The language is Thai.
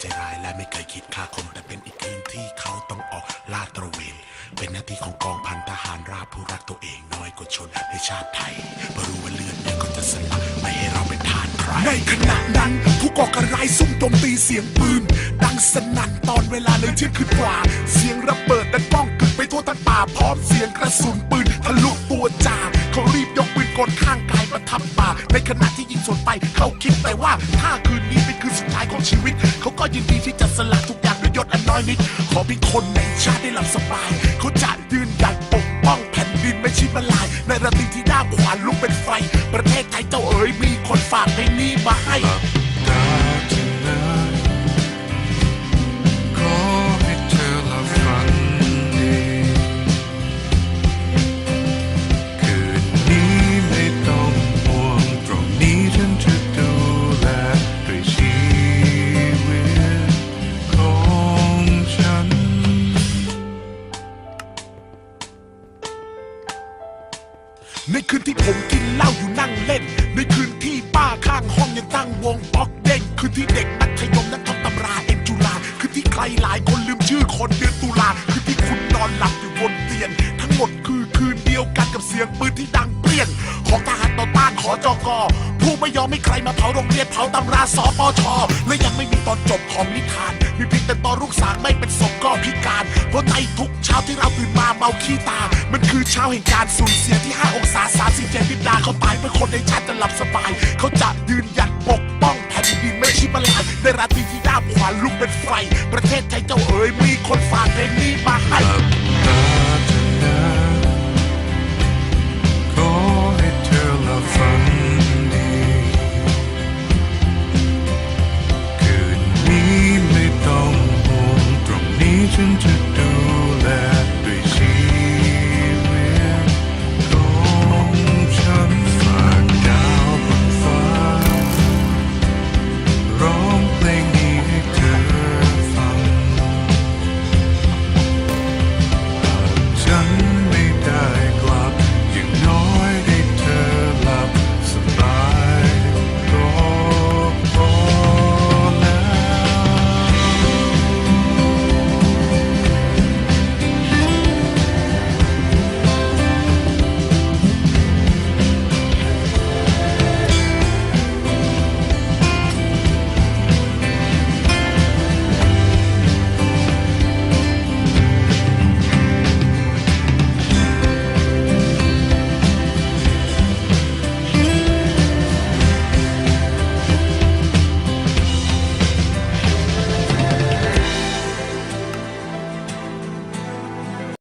ใจร้ายและไม่เคยคิดฆ่าคนแต่เป็นอีกคืนที่เขาต้องออกลาดตระเวน เป็นหน้าที่ของกองพันทหารราบผู้รักตัวเองน้อยกว่าชนในชาติไทยเพราะรู้ว่าเลือดเนี่ยก็จะสลักไม่ให้เราเป็นทานใครในขณะนั้นผู้ก่อการร้ายซุ่มโจมตีเสียงปืน ดังสนั่นตอนเวลาเลยเที่ยงคืนกว่า เสียงระเบิดดังก้องกึกไปทั่วทั้งป่าพร้อมเสียงกระสุนปืนทะลุตัวจ่าเขารีบยกปืนกลข้างกายประทับป่าในขณะที่ยิงสวนไป เขาคิดแต่ว่าถ้าคืนนี้เป็นคืนสุดท้ายของชีวิต เขาก็ยินดีที่จะสละทุกอย่างด้วยยศอันน้อยนิด ขอเพียงคนในชาติได้หลับสบาย เขาจะยืนหยัดปกป้องแผ่นดินไม่ชิดมาลาย ในระตีที่ด้ามขวานลุกเป็นไฟ ประเทศไทยเจ้าเอ๋ยมีคนฝากในนี้มาให้ ในคืนที่ผมกินเหล้าอยู่นั่งเล่น ในคืนที่ป้าข้างห้องยังตั้งวงป๊อกเด้งคืนที่เด็กมัธยมนั่งท่องตำราเอ็มจุฬาคืนที่ใครหลายคนลืมชื่อคนเดือนตุลาคืนที่คุณนอนหลับอยู่บนเตียงทั้งหมดคือคืนเดียวกันกับเสียงปืนที่ดังเปรี้ยงของทหารต่อต้านขอจอกอผู้ไม่ยอมให้ใครมาเผาโรงเรียนเผาตำราสปชและยังไม่มีตอนจบของนิทาน มีเพียงแต่ตอนลูกสางไม่เป็นศพก็พิการเพราะในทุกเช้าที่เราตื่นมาเมาขี้ตา มันคือเช้าแห่งการสูญเสียที่ 5 องศา37นิดาเขาตายเพื่อคนในชาติจะหลับสบาย เขาจะยืนหยัดปกป้องแผ่นดินไม่ใช่มาลายในราตรีที่ด้ามขวานลุกเป็นไฟ ประเทศไทยเจ้าเอ๋ยมีคนฝากเพลงนี้มาให้ขอให้เธอละฟังดีคืนนี้ไม่ต้องห่วงตรงนี้ฉันจะ